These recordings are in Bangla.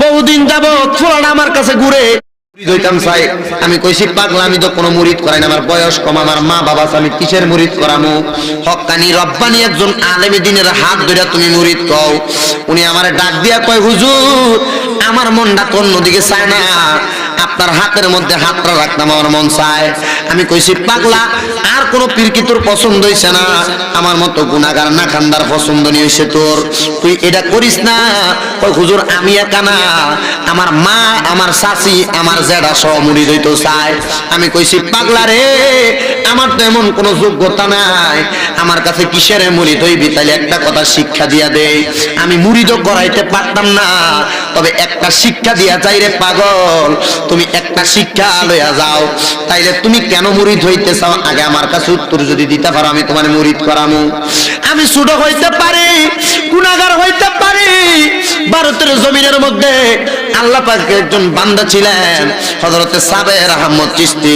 কতদিন যাব ফুলান আমার কাছে ঘুরে। আমি কইছি পাগলা আমি তো কোনো মুরিদ করাই না, আমার বয়স কম, আমার মা বাবা আমি কিসের মুরিদ করামু? হকানি রব্বানি একজন আলেমে দিনের হাত ধরে তুমি মুরিদ কও। উনি আমার ডাক দিয়া কয়, হুজুর, আমার মনটা তো অন্যদিকে চায় না। আপনার হাতের মধ্যে হাতটা রাখতাম, আমার মন চায়। আমি কইছি, পাগলা, আর কোনো পীরকি তোর পছন্দ হইছে না? আমার মতো গুনাগার না খান্দার পছন্দ নিয়ে হইছে তোর। তুই এটা করিস না? ওই হুজুর, আমি একা না। আমার মা, আমার শাশি আমার জেডা সহ মুড়ি হইতো চায়। আমি কইছি, পাগলা রে, আমার তো এমন কোনো যোগ্যতা নাই। আমার কাছে কিসের মুড়ি হইবি তাহলে একটা কথা শিক্ষা দিয়া দে। আমি মুড়িদও করাইতে পারতাম না, তবে একটা শিক্ষা দিয়া যাই রে পাগল। তুমি একটা শিক্ষা লইয়া যাও, তাইলে তুমি কেন মুড়িদ হইতে চাও? আগে আমার কাছে উত্তর যদি দিতে পারো, আমি তোমার মুড়িদ করামু। আমি ছোট হইতে পারি গুণাগার হইতে পারি, ভারতের জমিনের মধ্যে আল্লাহ পাকের একজন বান্দা ছিলেন, হযরতে সাবের আহমদ চিশতি।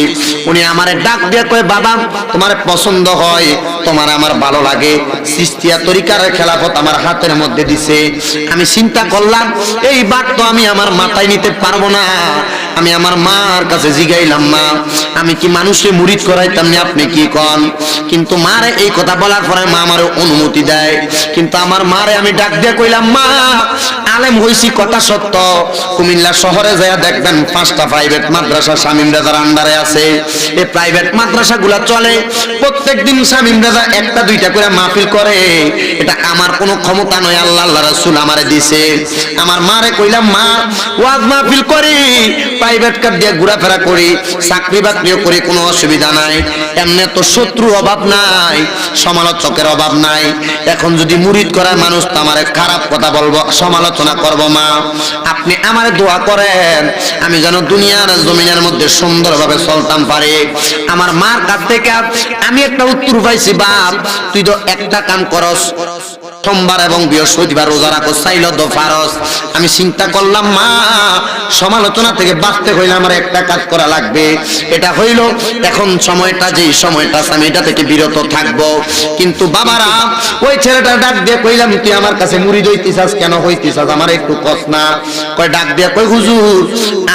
উনি আমারে ডাক দিয়ে কয়, বাবা, তোমার পছন্দ হয়, তোমার আমার ভালো লাগে। সিস্তিয়া তরিকার খেলাফত আমার হাতের মধ্যে দিছে। আমি চিন্তা করলাম, এই তো আমি আমার মাথায় নিতে পারব না। আমি আমার মার কাছে জিগাইলাম, মা। আমি কি মানুষে মুরিদ করাইতাম না? আপনি কি কন? কিন্তু মারে এই কথা বলার পরে মা আমার অনুমতি দেয়। কিন্তু আমার মারে আমি ডাক দিয়ে কইলাম, মা, আলেম হইছি কথা সত্য। কুমিল্লা শহরে যায় দেখবেন পাঁচটা প্রাইভেট মাদ্রাসা শামীম রাজার আন্ডারে আছে। এই প্রাইভেট মাদ্রাসা গুলা চলে। প্রত্যেক দিন শামীম রাজা একটা দুইটা করে মাহফিল করে। এটা আমার কোনো ক্ষমতা নয়, আল্লাহ আল্লাহ রাসূল আমারে দিছে। আমার মারে কইলাম, মা, ওয়াজ মাহফিল করি। প্রাইভেট কার দিয়ে ঘোরাফেরা করি, চাকরি বাকরিও করি, কোনো অসুবিধা নাই। এমনি তো শত্রুর অভাব নাই, সমালোচকের অভাব নাই। এখন যদি মুরিদ করার মানুষ তো আমার খারাপ কথা বলব, সমালোচনা করব মা। আপনি আমার দোয়া করেন, আমি যেন দুনিয়ার জমিনের মধ্যে সুন্দরভাবে চলতাম পারে। আমার মার কাছ থেকে আমি একটা উত্তর পাইছি, বাপ, তুই তো একটা কাম করস সোমবার এবং বৃহস্পতিবার রোজা রাখো, চাইল তো ফারস আমি চিন্তা করলাম, মা, সমালোচনা থেকে বাঁচতে হইলে আমার একটা কাজ করা লাগবে। এটা হইল, এখন সময়টা যেই সময়টা আমি এটা থেকে বিরত থাকব। কিন্তু বাবারা, ওই ছেলেটা ডাক দিয়ে কইলাম, তুই আমার কাছে মুড়ি দইতিছাস কেন? হইতিছাস, আমার একটু কস না। কয়, ডাক দিয়ে কই হুজুর,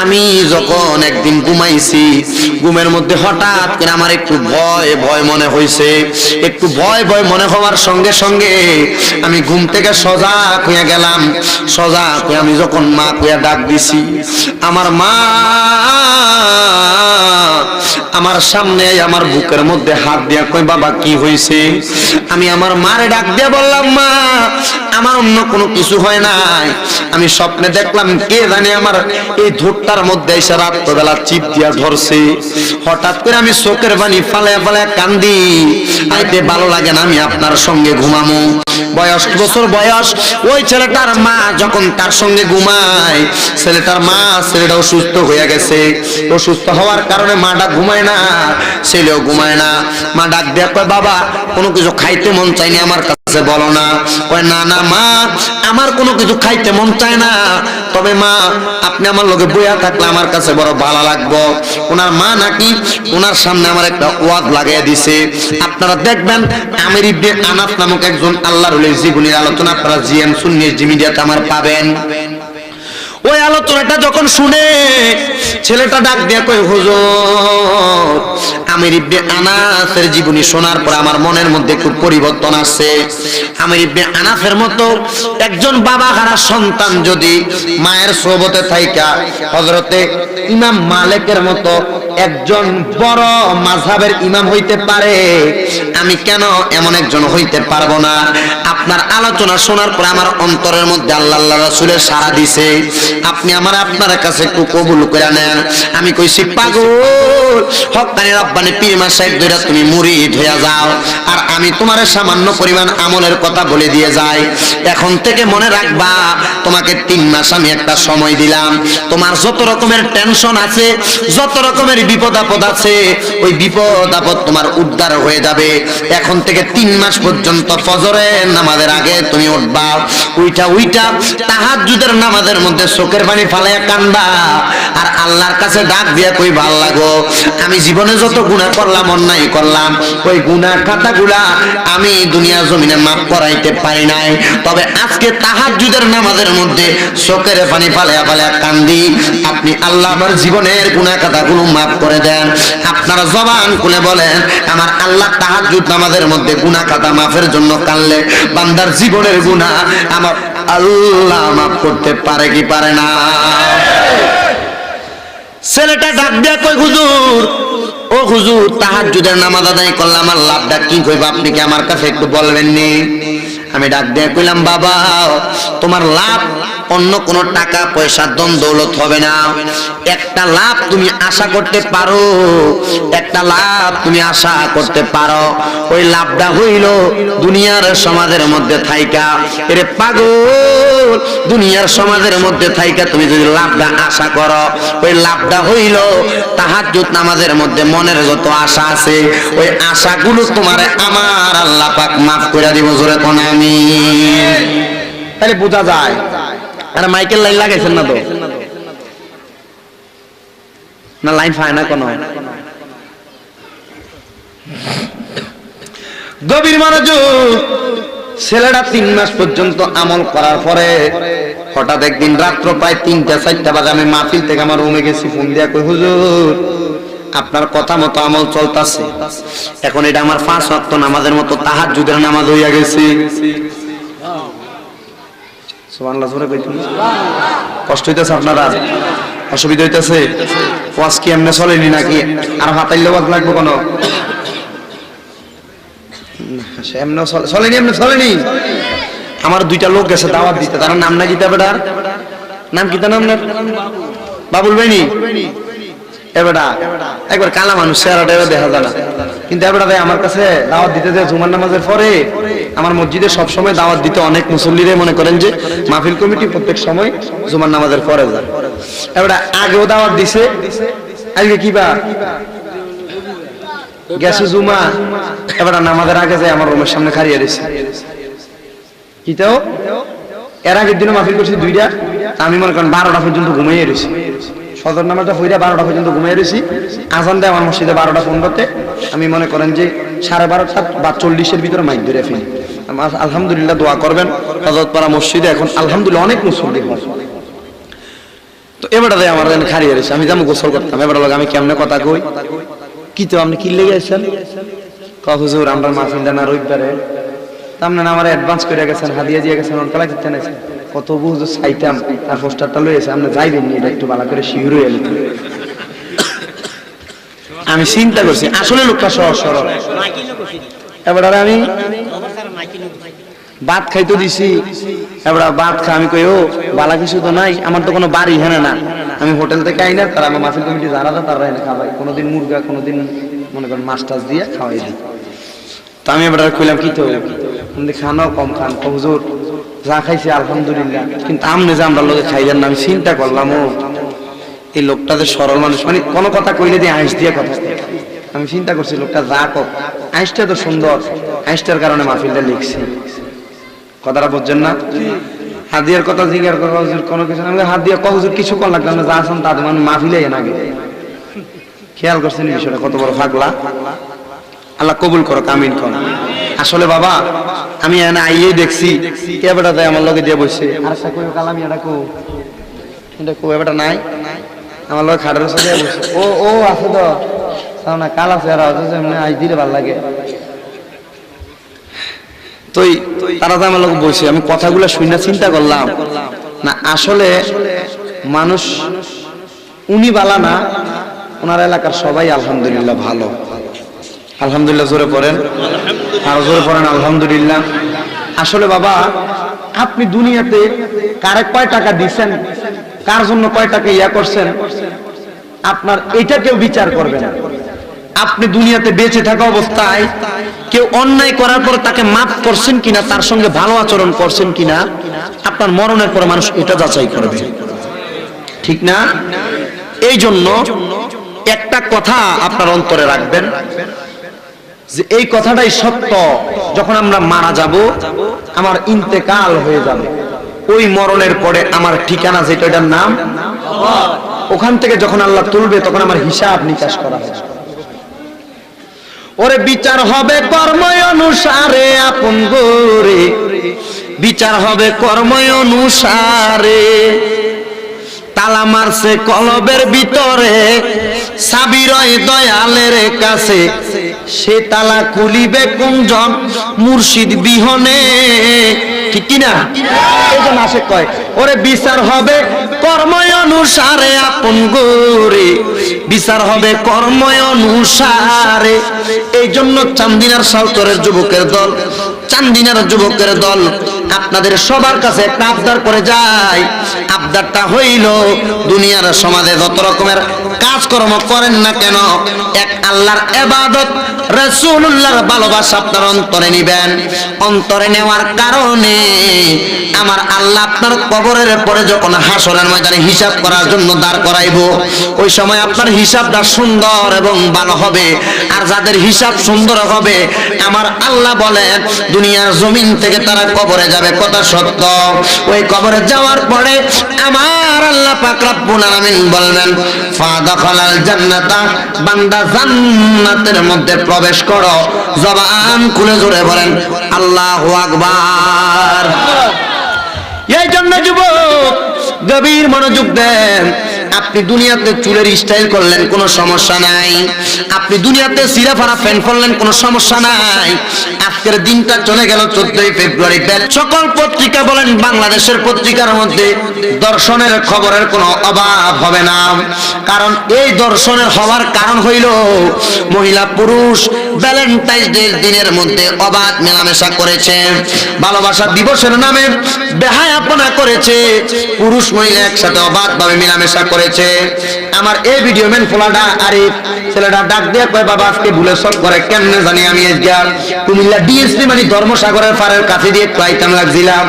আমি যখন একদিন ঘুমাইছি, ঘুমের মধ্যে হঠাৎ করে আমার একটু ভয় ভয় মনে হইছে। একটু ভয় ভয় মনে হওয়ার সঙ্গে সঙ্গে আমি ঘুম থেকে সজা কুয়া গেলাম। সজা কুয়া আমি যখন মা কুয়া ডাক দিছি, আমার মা আমার সামনে আমার বুকের মধ্যে হাত দিয়া কই বাবা, কি হইছে? আমি আমার মারে ডাক দিয়ে বললাম, মা, আমার অন্য কোনো কিছু হয় নাই। আমি স্বপ্নে দেখলাম, কে জানে আমার এই ধূপটার মধ্যে এসে রাত্রবেলা চিপ দিয়া ধরছে। হঠাৎ করে আমি চোখের বাণী ফালে ফালে কান্দি। আইতে ভালো লাগে না, আমি আপনার সঙ্গে ঘুমামো। বয়স, বছর বয়স, ওই ছেলেটার মা যখন তার সঙ্গে ঘুমায়, ছেলেটার মা, ছেলেটা অসুস্থ হয়ে গেছে। অসুস্থ হওয়ার কারণে মাটা ঘুমায় না, ছেলেও ঘুমায় না। মা ডাক দেয়া কয়, বাবা, কোনো কিছু খাইতে মন চাইনি আমার কাছে, বলো না। কয়, না না, মা, আমার কোনো কিছু খাইতে মন চায় না। তবে মা, আপনি আমার লোকে বইয়া থাকলে আমার কাছে বড় ভালো লাগবো। ওনার মা নাকি, ওনার সামনে আমার একটা ওয়াজ লাগাইয়া দিছে। আপনারা দেখবেন, আমির ইবনে আনাফ নামক একজন আল্লাহর জীবনের আলোচনা আপনারা জিএম সুন্নি জি মিডিয়াতে আমার পাবেন। ওই আলোচনাটা যখন শুনে ছেলেটা ডাক দিয়া কই হুজুর, আমির ইবনে আনাসের জীবনী শোনার পর আমার মনের মধ্যে খুব পরিবর্তন আসছে। আমির ইবনে আনাসের মতো একজন বাবা হারা সন্তান যদি মায়ের সোবতে থাইকা, হযরতে ইমাম মালিকের মতো একজন বড় মাযহাবের ইমাম হইতে পারে। আমি কেন এমন একজন হইতে পারব না? আপনার আলোচনা শোনার পর আমার অন্তরের মধ্যে আল্লাহ আল্লাহ রাসূলের সাড়া দিছে। আপনি আমার আপনার কাছে একটু কবুল করে নেন। আমি কইছি, পাগল হকানি রব্বানি পীর মা সাহেব ধরে তুমি মুরিদ হইয়া যাও। আর আমি তোমার সামান্য পরিমাণ আমলের কথা বলে দিয়ে যাই। এখন থেকে মনে রাখবা, তোমাকে তিন মাস আমি একটা সময় দিলাম। তোমার যত রকমের টেনশন আছে, যত রকমের বিপদ আপদ আছে, ওই বিপদ আপদ তোমার উদ্ধার হয়ে যাবে। এখন থেকে তিন মাস পর্যন্ত ফজরের নামাজের আগে তুমি উঠবা। উইটা উইটা, তাহাজ্জুদের নামাজের মধ্যে চোখের পানি ফালাইয়া কান্দা আর আল্লাহর কাছে ডাক দিয়া কই ভালো লাগো আমি জীবনে যত গুনাহ করলাম, অন্যায় করলাম, ওই গুনাহ খাতাগুলা আমি দুনিয়া জমিনে মাফ করাইতে পারি নাই। তবে আজকে তাহাজ্জুদের নামাজের মধ্যে চোখের পানি ফালাইয়া ফালাইয়া কান্দি। আপনি আল্লাহ আমার জীবনের গুনাহ খাতাগুলো মাফ করে দেন। আপনারা জবান খুলে বলেন, আমার আল্লাহ তাহাজ্জুদ নামাজের মধ্যে গুনাহ খাতা মাফের জন্য কানলে বান্দার জীবনের গুনাহ আমার আল্লাহ মাফ করতে পারে কি পারে না? ছেলেটা ডাক দেয়া কই হুজুর, ও হুজুর, তাহাজ্জুদের নামাজ আদায় করলাম আমার লাভটা কি কইবা? আপনি কি আমার কাছে একটু বলবেন নি আমি ডাক দিয়ে কইলাম, বাবা, তোমার লাভ অন্য কোন টাকা, পয়সা দন দৌলত হবে না। একটা লাভ তুমি আশা করতে পারো, একটা লাভ তুমি আশা করতে পারো। ওই লাভটা হইল দুনিয়ার সমাজের মধ্যে থাইকা। এরে পাগল, দুনিয়ার সমাজের মধ্যে থাইকা তুমি যদি লাভটা আশা করো। ওই লাভটা হইল তাহাজ্জুদ নামাজের মধ্যে মনের যত আশা আছে, ওই আশাগুলো তোমারে আমার আল্লাহ পাক মাফ করে দিব, জোরে কোন আমি তাহলে বোঝা যায় আরে মাইকেল লাইন লাগাইছেন না তো? না, লাইন পায় না কোনো। গভীর মনোযোগ ছেলেটা তিন মাস পর্যন্ত আমল করার পরে হঠাৎ একদিন রাত্র প্রায় তিনটা, চারটা বাজে আমি মাহফিল থেকে আমার রুমে গেছি ফোন দিয়া কই, হুজুর, আপনার কথা মতো আমল চলতেছে। এখন এটা আমার পাঁচ ওয়াক্ত নামাজের মতো তাহার যুদের নামাজ হইয়া গেছে। কষ্ট আপনারা। অসুবিধা ওয়াজ কি এমনি চলেনি নাকি? আর হাতাইলে ওয়াজ আমার দুইটা লোক গেছে দাওয়াত দিতে। তার নাম না কিতা বেটার নাম কিতা নাম? না বাবুল ভাইনি একবার কালা মানুষ, চেহারাটা দেখা যায় না। কিন্তু এবেটা ভাই আমার কাছে দাওয়াত দিতে যে জুমার নামাজের পরে। আমার মসজিদে সব সময় দাওয়াত দিতে অনেক মুসল্লিরে মনে করেন যে মাহফিল কমিটি প্রত্যেক সময় জুমার নামাজের পরে যায়। এবারে আগেও দাওয়াত দিছে, আজকে কি বা? গেছে জুমা, এবার নামাজের আগে যায় আমার রুমের সামনে খাড়িয়ে দিছে। কিতাও এর আগের দিনে মাহফিল করছি দুইটা, আমি মনে করেন বারোটা পর্যন্ত ঘুমিয়ে রয়েছি। সদর নামাজটা হইরা বারোটা পর্যন্ত ঘুমিয়ে রয়েছি। আজান দেয় আমার মসজিদে বারোটা পনেরোতে। আমি মনে করেন যে সাড়ে বারোটা বা চল্লিশের ভিতরে মাইক ধরে ফেলি আলহামদুলিল্লাহ দোয়া করবেন। হজরতপাড়া মসজিদে এখন আলহামদুলিল্লাহ অনেক মুসল্লি তো এবারে দেয় আমার এখানে খারিয়ে রয়েছে। আমি যেমন গোসল করতাম এবারে লোক আমি কেমনে কথা কই? কি তো আপনি কি লেগে আছেন? হুজুর, আমরা রবিবারে। আমার অ্যাডভান্স করে গেছেন, হাদিয়া দিয়ে গেছেন অনকালা নেছেন কত বুঝো চাইতাম, আর পোস্টারটা লয়েছে আপনি যাইবেন এটা একটু ভালো করে শিউর হয়ে এলেন আমি চিন্তা করছি, আসলে লোকটা সহজ সরল। এবার আমি ভাত খাইতে দিছি, এবার ভাত খা। আমি কই, ও, বালা কিছু তো নাই, আমার তো কোনো বাড়ি হেনে না। আমি হোটেল থেকে আই না তারা আমার মাহফিল কমিটি যারা আছে, তারা এনে খাওয়াই। কোনোদিন মুরগা, কোনোদিন, মনে করেন, মাছ টাছ দিয়ে খাওয়াই দিই। তো আমি এবার কইলাম, কি তো? খানো, কম খান তো হুজুর, যা খাইছি, আলহামদুলিল্লাহ। কিন্তু আমনে যে আমরা লোকে খাইলেন না, আমি চিন্তা করলাম, ও, এই লোকটা যে সরল মানুষ। মানে কোনো কথা কইলে দিয়ে আইস দিয়ে কথা। আমি চিন্তা করছি, লোকটা যা কক আইসটা তো সুন্দর। আইসটার কারণে মাহফিলটা লিখছি। কথাটা বুঝছেন না? হাদিয়ার কথা জিজ্ঞাসা করা হুজুর কোনো কিছু না। হাত দিয়ে হুজুর কিছু কর লাগলাম না। যা আছেন তা তো মানে মাহফিলে না খেয়াল করছেন বিষয়টা কত বড় ফাগলা? আল্লাহ কবুল করো কামিন কর আসলে বাবা, আমি এনে আইয়ে দেখছি। কে বেটা দেয় আমার লগে দিয়ে বসে? আর কই কালামি এটা কো এটা কো নাই? আমার লগে খাটের সাথে বসে। ও ও, আছে তো। না কাল আছে আছে এমনি আই দিলে ভালো লাগে। তুই, তারা তো আমার লোক বসে, আমি কথাগুলো শুনে চিন্তা করলাম। না, আসলে মানুষ উনি বালা না, ওনার এলাকার সবাই আলহামদুলিল্লাহ ভালো। আলহামদুলিল্লাহ, জোরে পড়েন। জোরে পড়েন, আলহামদুলিল্লাহ। আসলে বাবা, আপনি দুনিয়াতে কারে কয় টাকা দিচ্ছেন কার জন্য কয় টাকা ইয়া করছেন, আপনার এটা কেউ বিচার করবে না। আপনি দুনিয়াতে বেঁচে থাকা অবস্থায় কেউ অন্যায় করার পর তাকে মাফ করছেন কিনা, তার সঙ্গে ভালো আচরণ করছেন কিনা, আপনার মরণের পরে মানুষ এটা যাচাই করবে। ঠিক না? এই জন্য একটা কথা আপনার অন্তরে রাখবেন যে এই কথাটাই সত্য, যখন আমরা মারা যাব, আমার ইন্তেকাল হয়ে যাবে। ওই মরণের পরে আমার ঠিকানা যেটা, এটার নাম? ওখান থেকে যখন আল্লাহ তুলবে, তখন আমার হিসাব নিকাশ করা হবে। ওরে বিচার হবে কর্ম অনুসারে আপন গোরে। বিচার হবে কর্ম অনুসারে। তালা মারছে কলবের ভিতরে, সাবিরয় দয়ালের কাছে। সে তালা খুলিবে কোনজন মুর্শিদ বিহনে। ঠিক কিনা এই জন্য আসে কয়, ওরে বিচার হবে কর্ম অনুসারে আপন গোরে, বিচার হবে কর্ম অনুসারে। এই জন্য চান্দিনার সালচরের যুবকের দল, চান্দিনার যুবকের দল, আপনাদের সবার কাছে একটা আবদার করে যায়। আবদারটা হইল, দুনিয়ার সমাজে যত রকমের কাজকর্ম করেন না কেন? এক আল্লাহর এবাদত রসুল্লাহর ভালোবাসা আপনার অন্তরে নিবেন। অন্তরে নেওয়ার কারণে আমার আল্লাহ আপনার কবরের পরে যখন হাসরের ময়দানে হিসাব করার জন্য দাঁড় করাইবো, ওই সময় আপনার হিসাবটা সুন্দর এবং ভালো হবে। আর যাদের হিসাব সুন্দর হবে, আমার আল্লাহ বলেন, দুনিয়ার জমিন থেকে তারা কবরে যাবে, কথা সত্য। ওই কবরে যাওয়ার পরে আমার আল্লাহ পাক রব্বুল আলামিন বলবেন ফাদাখালাল জান্নাতা, বান্দা জান্নাতের মধ্যে প্রবেশ করো। জবান খুলে জোরে বলেন, আল্লাহু আকবার। এই জন্য যুবক, গভীর মনোযোগ দেন। আপনি দুনিয়াতে চুলের স্টাইল করলেন, কোনো সমস্যা নাই। আপনি দুনিয়াতে সিরা ফারা ফ্যান করলেন, কোনো সমস্যা নাই। আজকের দিনটা চলে গেল চোদ্দই ফেব্রুয়ারি। সকল পত্রিকা বলেন, বাংলাদেশের পত্রিকার মধ্যে দর্শনের খবরের কোনো অভাব হবে না। কারণ এই দর্শনের হওয়ার কারণ হইল, মহিলা পুরুষ ভ্যালেন্টাইন্স ডে দিনের মধ্যে অবাধ মেলামেশা করেছে, ভালোবাসা দিবসের নামে বেহায়াপনা করেছে, পুরুষ মহিলা একসাথে অবাধ ভাবে মেলামেশা করেছে। আমার এই ভিডিও মেন ফোলাটা আরে ছেলেটা ডাক দিয়ে কয়, বাবা, আজকে ভুলে সব করে, কেমনে জানি আমি আজকাল কুমিল্লা ডিএসপি মানে ধর্মসাগরের পাড়ের কাছে দিয়ে আইতাম লাগছিলাম।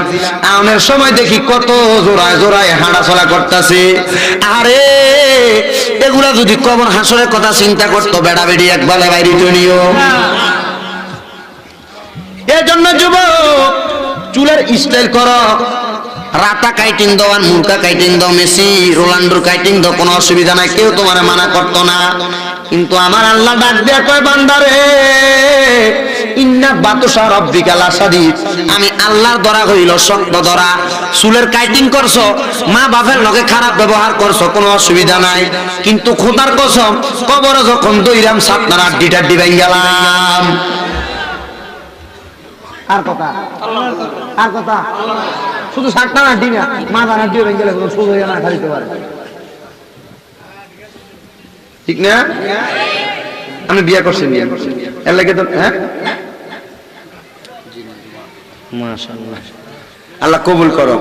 আমের সময় দেখি কত জোড়ায় জোড়ায় হাঁটা চলা করতেছে। আরে, এগুলা যদি কবর হাসরের কথা চিন্তা করতো, বেড়া বেড়ি একবারে বাইরে নিও। এই জন্য যুবক, চুলের স্টাইল করো। রাতা কাইটিং দাও আর মুরকা কাইটিং দাও মেসি রোনাল্ডোর কাইটিং দাও কোনো অসুবিধা নাই, কেউ তোমার মানা করতো না। কিন্তু আমার আল্লাহ ডাক দেয়া কয় বান্দারে ইন্না বাতুসা রব্বিকা লাসাদিদ আমি আল্লাহর ধরা হইল, শক্ত ধরা চুলের কাইটিং করছ, মা বাপের লগে খারাপ ব্যবহার করছ, কোনো অসুবিধা নাই। কিন্তু খোদার কসম, কবরে যখন দইরাম সাতনার আড্ডি টাড্ডি ভেঙে গেলাম আর কথা? আর কথা? শুধু সাতটা না ডিমা মা দানা দিয়ে ভেঙে গেলে শুধু না খাইতে পারে ঠিক না? আমি বিয়া করছি বিয়া করছি। এর লাগে তো হ্যাঁ? মাশাআল্লাহ। আল্লাহ কবুল করো।